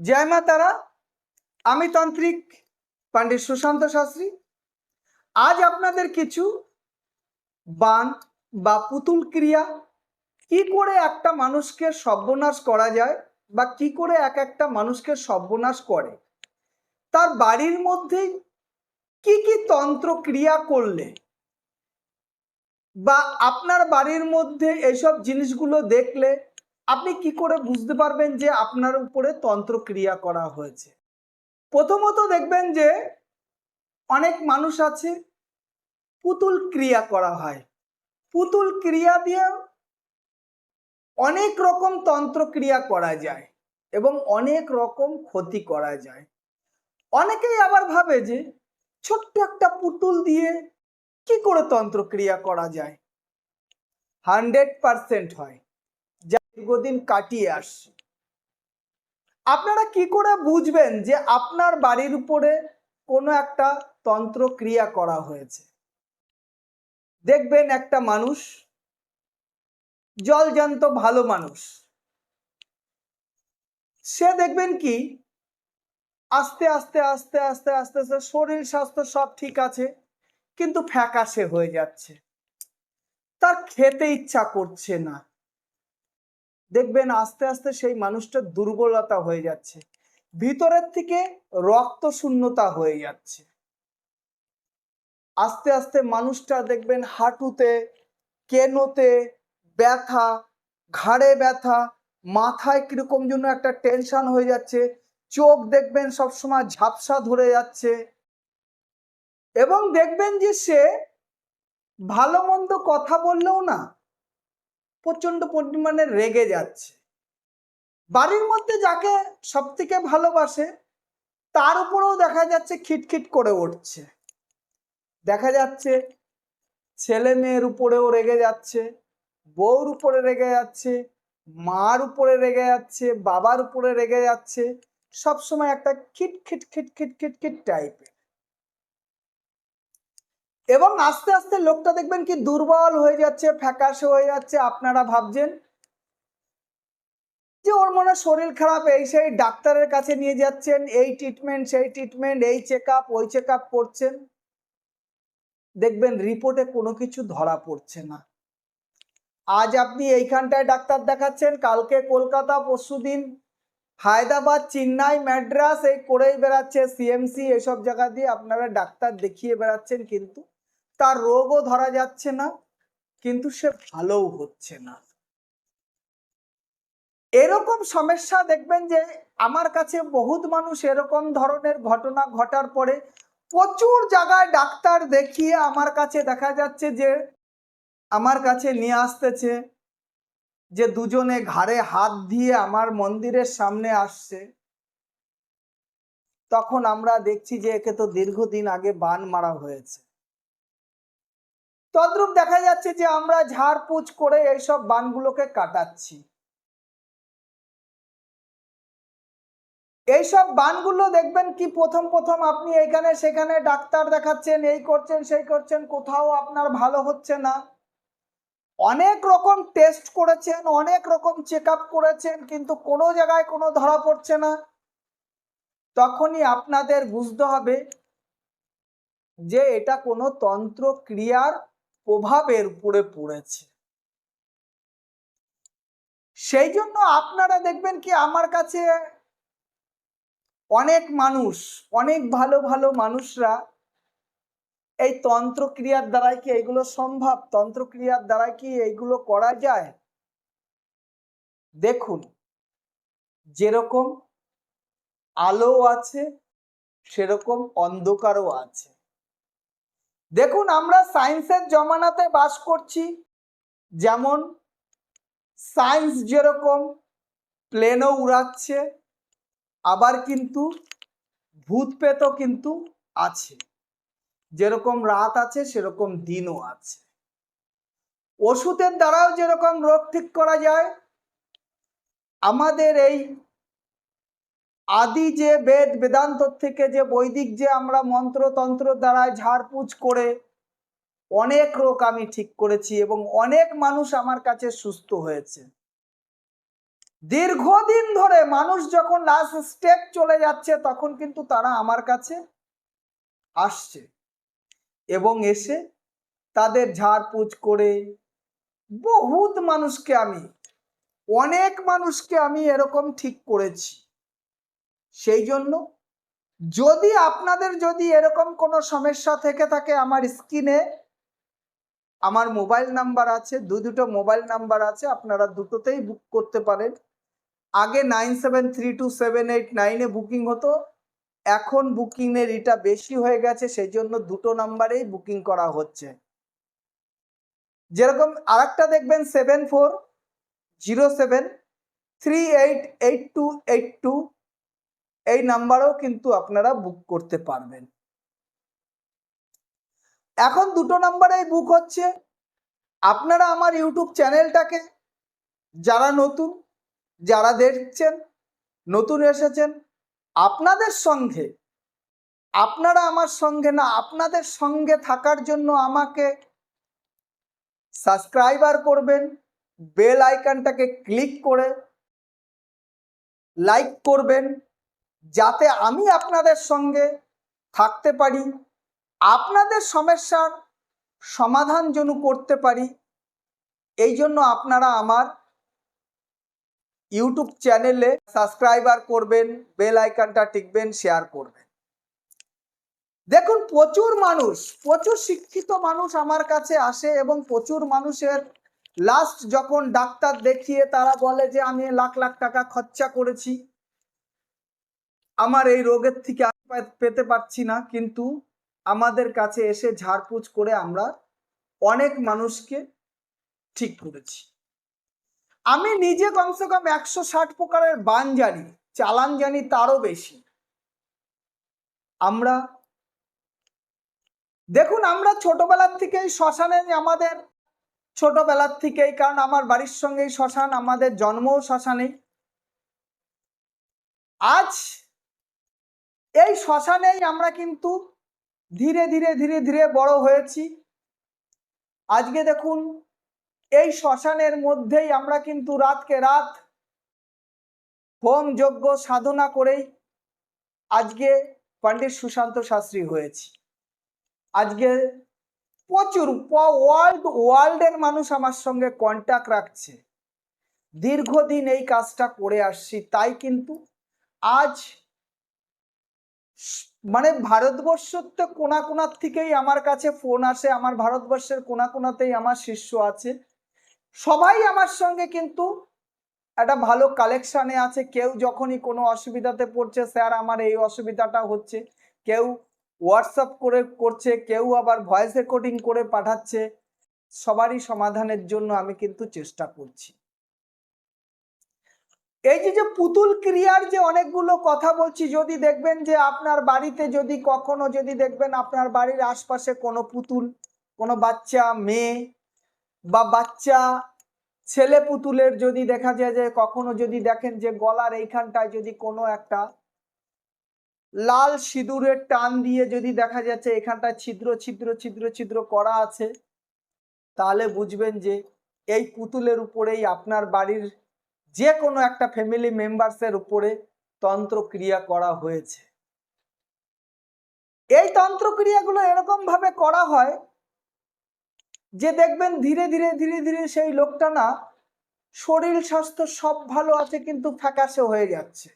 জয় মা তারা, আমি তান্ত্রিক পাণ্ডিত সুশান্ত শাস্ত্রী। আজ আপনাদের কিছু বান বা পুতুল ক্রিয়া, কি করে একটা মানুষকে সর্বনাশ করা যায় বা কি করে এক একটা মানুষকে সর্বনাশ করে? তার বাড়ির মধ্যেই কি কি তন্ত্র ক্রিয়া করলে বা আপনার বাড়ির মধ্যে এইসব জিনিসগুলো দেখলে আপনি কি করে বুঝতে পারবেন যে আপনার উপরে তন্ত্র ক্রিয়া করা হয়েছে? প্রথমত দেখবেন যে অনেক মানুষ আছে, পুতুল ক্রিয়া করা হয়। পুতুল ক্রিয়া দিয়ে অনেক রকম তন্ত্র ক্রিয়া করা যায় এবং অনেক রকম ক্ষতি করা যায়। অনেকেই আবার ভাবে যে ছোট্ট একটা পুতুল দিয়ে কি করে তন্ত্র ক্রিয়া করা যায়? হান্ড্রেড পারসেন্ট হয়। দীর্ঘদিন কাটিয়ে আসছে। আপনারা কি করে বুঝবেন যে আপনার বাড়ির উপরে কোনো একটা তন্ত্র ক্রিয়া করা হয়েছে? দেখবেন একটা মানুষ জলজান্ত ভালো মানুষ। সে দেখবেন কি, আস্তে আস্তে আস্তে আস্তে আস্তে আস্তে শরীর স্বাস্থ্য সব ঠিক আছে, কিন্তু ফ্যাকাশে হয়ে যাচ্ছে। তার খেতে ইচ্ছা করছে না। দেখবেন আস্তে আস্তে সেই মানুষটার দুর্বলতা হয়ে যাচ্ছে। ভিতরের থেকে রক্ত শূন্যতা হয়ে যাচ্ছে। আস্তে আস্তে মানুষটা দেখবেন হাঁটুতে, কেনোতে, ব্যথা, ঘাড়ে ব্যথা, মাথায় কীরকম জন্য একটা টেনশন হয়ে যাচ্ছে, চোখ দেখবেন সবসময় ঝাপসা ধরে যাচ্ছে। এবং দেখবেন যে সে ভালো মন্দ কথা বললেও না প্রচণ্ড পরিমাণে রেগে যাচ্ছে। বাড়ির মধ্যে যাকে সব থেকে ভালোবাসে, তার উপরেও দেখা যাচ্ছে খিটখিট করে উঠছে। দেখা যাচ্ছে ছেলে মেয়ের উপরেও রেগে যাচ্ছে, বউর উপরে রেগে যাচ্ছে, মার উপরে রেগে যাচ্ছে, বাবার উপরে রেগে যাচ্ছে, সবসময় একটা খিট খিট খিট খিট খিট খিট টাইপের এবং আস্তে আস্তে লোকটা দেখবেন কি দুর্বল হয়ে যাচ্ছে, ফ্যাকাশে হয়ে যাচ্ছে, আপনারা ভাবছেন যে ওর মনে শরীর খারাপ, এই সেই ডাক্তারের কাছে নিয়ে যাচ্ছেন, এই ট্রিটমেন্ট সেই ট্রিটমেন্ট এই চেক আপ ওই চেক আপ করছেন। দেখবেন রিপোর্টে কোনো কিছু ধরা পড়ছে না। আজ আপনি এইখানটায় ডাক্তার দেখাচ্ছেন, কালকে কলকাতা পরশুদিন হায়দ্রাবাদ, চেন্নাই ম্যাড্রাস এই করেই বেড়াচ্ছে সিএমসি এসব জায়গা দিয়ে আপনারা ডাক্তার দেখিয়ে বেড়াচ্ছেন কিন্তু তার রোগও ধরা যাচ্ছে না, কিন্তু সে ভালোও হচ্ছে না। এরকম সমস্যা দেখবেন যে, আমার কাছে বহুত মানুষ এরকম ধরনের ঘটনা ঘটার পরে প্রচুর জায়গায় ডাক্তার দেখিয়ে আমার কাছে দেখা যাচ্ছে যে, আমার কাছে নিয়ে আসতেছে, যে দুজনে ঘাড়ে হাত দিয়ে আমার মন্দিরের সামনে আসছে। তখন আমরা দেখছি যে, একে তো দীর্ঘদিন আগে বান মারা হয়েছে। তদ্রূপ দেখা যাচ্ছে যে আমরা ঝাড়পুছ করে এইসব বানগুলোকে কাটাচ্ছি। এইসব বানগুলো দেখবেন কি প্রথম প্রথম আপনি এখানে সেখানে ডাক্তার দেখাচ্ছেন, এই করছেন, সেই করছেন, কোথাও আপনার ভালো হচ্ছে না। অনেক রকম টেস্ট করেছেন, অনেক রকম চেক করেছেন, কিন্তু কোনো জায়গায় কোনো ধরা পড়ছে না। তখনই আপনাদের বুঝতে হবে যে এটা কোনো তন্ত্র ক্রিয়ার প্রভাবের উপরে পড়েছে। সেই জন্য আপনারা দেখবেন কি, আমার কাছে অনেক মানুষ, অনেক ভালো ভালো মানুষরা এই তন্ত্র ক্রিয়ার দ্বারাই কি এগুলো সম্ভব? তন্ত্র ক্রিয়ার দ্বারাই কি এইগুলো করা যায়? দেখুন, যেরকম আলো আছে, সেরকম অন্ধকারও আছে। দেখুন, আমরা সায়েন্সের জমানাতে বাস করছি। যেমন, সায়েন্স যেরকম প্লেনও উড়াচ্ছে, আবার কিন্তু ভূত পেতও কিন্তু আছে। যেরকম রাত আছে, সেরকম দিনও আছে। ওষুধের দ্বারাও যেরকম রোগ ঠিক করা যায়, আমাদের এই আদি যে বেদ বেদান্ত থেকে যে বৈদিক যে আমরা মন্ত্রতন্ত্র দ্বারা ঝাড়পুছ করে অনেক রোগ আমি ঠিক করেছি এবং অনেক মানুষ আমার কাছে সুস্থ হয়েছে। দীর্ঘদিন ধরে মানুষ যখন লাস্ট স্টেপ চলে যাচ্ছে তখন কিন্তু তারা আমার কাছে আসছে এবং এসে তাদের ঝাড়পুছ করে বহুত মানুষকে আমি, অনেক মানুষকে আমি এরকম ঠিক করেছি। সেই জন্য যদি আপনাদের যদি এরকম কোনো সমস্যা থেকে থাকে আমার স্ক্রিনে, আমার মোবাইল নাম্বার আছে, দু দুটো মোবাইল নাম্বার আছে, আপনারা দুটোতেই বুক করতে পারেন। আগে nine seven three two seven eight নাইনে বুকিং হতো, এখন বুকিংয়ের এটা বেশি হয়ে গেছে, সেই জন্য দুটো নাম্বারেই বুকিং করা হচ্ছে। যেরকম আরেকটা দেখবেন, seven four zero seven three eight eight two eight two এই নাম্বারেও কিন্তু আপনারা বুক করতে পারবেন। এখন দুটো নাম্বারেই বুক হচ্ছে। আপনারা আমার ইউটিউব চ্যানেলটাকে যারা নতুন, যারা দেখছেন, নতুন এসেছেন, আপনাদের সঙ্গে, আপনারা আমার সঙ্গে না, আপনাদের সঙ্গে থাকার জন্য আমাকে সাবস্ক্রাইবার করবেন বেল আইকনটাকে ক্লিক করে লাইক করবেন যাতে আমি আপনাদের সঙ্গে থাকতে পারি, আপনাদের সমস্যার সমাধান যেন করতে পারি, এই জন্য আপনারা আমার ইউটিউব চ্যানেলে সাবস্ক্রাইবার করবেন, বেল আইকনটা টিকবেন, শেয়ার করবেন। দেখুন, প্রচুর মানুষ, প্রচুর শিক্ষিত মানুষ আমার কাছে আসে এবং প্রচুর মানুষের লাস্ট যখন ডাক্তার দেখিয়ে তারা বলে যে আমি লাখ লাখ টাকা খরচা করেছি আমার এই রোগের থেকে পেতে পারছি না, কিন্তু আমাদের কাছে এসে ঝাড়পুছ করে আমরা অনেক মানুষকে ঠিক করেছি। আমি নিজে কমসে কম একশো ষাট প্রকারের বান জানি, চালান জানি তারও বেশি। আমরা দেখুন, আমরা ছোটবেলার থেকেই শ্মশানে আমাদের ছোটবেলার থেকেই, কারণ আমার বাড়ির সঙ্গেই শ্মশান, আমাদের জন্মও শ্মশানেই। আজ এই শ্মশানেই আমরা কিন্তু ধীরে ধীরে ধীরে ধীরে বড় হয়েছি। আজকে দেখুন, এই শ্মশানের মধ্যেই আমরা কিন্তু রাতকে রাত হোম যজ্ঞ সাধনা করেই আজকে পণ্ডিত সুশান্ত শাস্ত্রী হয়েছি। আজকে প্রচুর ওয়ার্ল্ড, ওয়ার্ল্ডের মানুষ আমার সঙ্গে কন্ট্যাক্ট রাখছে। দীর্ঘদিন এই কাজটা করে আসছি, তাই কিন্তু আজ মানে ভারতবর্ষের তো কোনা কোনার থেকেই আমার কাছে ফোন আসে, আমার ভারতবর্ষের কোনা কোনাতেই আমার শিষ্য আছে। সবাই আমার সঙ্গে কিন্তু একটা ভালো কালেকশানে আছে। কেউ যখনই কোনো অসুবিধাতে পড়ছে, স্যার, আমার এই অসুবিধাটা হচ্ছে। কেউ হোয়াটসঅ্যাপ করে করছে, কেউ আবার ভয়েস রেকর্ডিং করে পাঠাচ্ছে। সবারই সমাধানের জন্য আমি কিন্তু চেষ্টা করছি। এই যে যে পুতুল ক্রিয়ার যে অনেকগুলো কথা বলছি, যদি দেখবেন যে আপনার বাড়িতে যদি কখনো, যদি দেখবেন আপনার বাড়ির আশপাশে কোনো পুতুল, কোনো বাচ্চা, মেয়ে বা বাচ্চা, ছেলে পুতুলের যদি দেখা যায় যে কখনো যদি দেখেন যে গলার এইখানটায় যদি কোনো একটা লাল সিঁদুরের টান দিয়ে যদি দেখা যাচ্ছে এখানটায় ছিদ্র ছিদ্র ছিদ্র ছিদ্র করা আছে, তাহলে বুঝবেন যে এই পুতুলের উপরেই আপনার বাড়ির যে কোনো একটা ফ্যামিলি মেম্বার্সের উপরে তন্ত্রক্রিয়া করা হয়েছে। এই তন্ত্রক্রিয়াগুলো এরকম ভাবে করা হয় যে দেখবেন ধীরে ধীরে ধীরে ধীরে সেই লোকটা না শরীর, স্বাস্থ্য সব ভালো আছে কিন্তু ফ্যাকাশে হয়ে যাচ্ছে।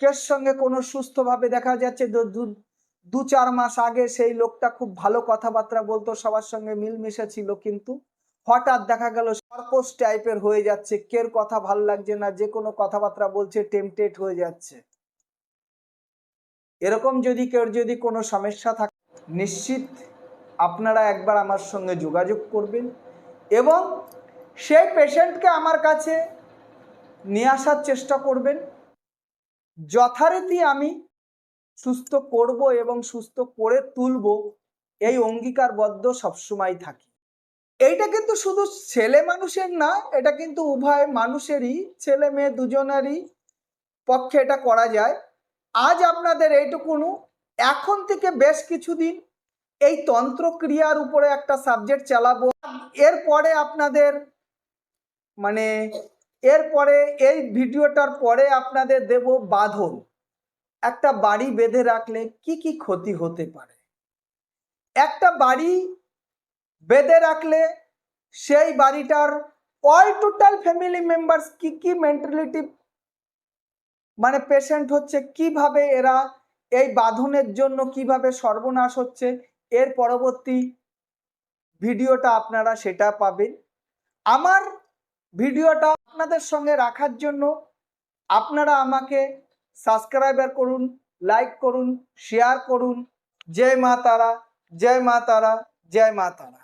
কের সঙ্গে কোনো সুস্থভাবে দেখা যাচ্ছে দু চার মাস আগে সেই লোকটা খুব ভালো কথাবার্তা বলতো, সবার সঙ্গে মিলমিশে ছিল কিন্তু হঠাৎ দেখা গেল সর্কস টাইপের হয়ে যাচ্ছে, কের কথা ভালো লাগছে না, যে কোনো কথাবার্তা বলছে টেমটেট হয়ে যাচ্ছে। এরকম যদি কেউ, যদি কোনো সমস্যা থাকে, নিশ্চিত আপনারা একবার আমার সঙ্গে যোগাযোগ করবেন এবং সেই পেশেন্টকে আমার কাছে নিয়ে আসার চেষ্টা করবেন। যথারীতি আমি সুস্থ করব এবং সুস্থ করে তুলব, এই অঙ্গীকারবদ্ধ সবসময় থাকি। এইটা কিন্তু শুধু ছেলে মানুষের না, এটা কিন্তু উভয় মানুষেরই, ছেলে মেয়ে দুজনেরই পক্ষে এটা করা যায়। আজ আপনাদের এইটুকুনু, এখন থেকে বেশ কিছুদিন এই তন্ত্রক্রিয়ার উপরে একটা সাবজেক্ট চালাবো। এরপরে আপনাদের মানে এরপরে এই ভিডিওটার পরে আপনাদের দেব বাঁধন। একটা বাড়ি বেঁধে রাখলে কি কি ক্ষতি হতে পারে? একটা বাড়ি বেঁধে রাখলে সেই বাড়িটার অল টোটাল ফ্যামিলি মেম্বার্স কি কি মেন্টালিটি মানে পেশেন্ট হচ্ছে, কীভাবে এরা এই বাঁধনের জন্য কীভাবে সর্বনাশ হচ্ছে, এর পরবর্তী ভিডিওটা আপনারা সেটা পাবেন। আমার ভিডিওটা আপনাদের সঙ্গে রাখার জন্য আপনারা আমাকে সাবস্ক্রাইবার করুন লাইক করুন শেয়ার করুন। জয় মা তারা, জয় মা তারা, জয় মা তারা।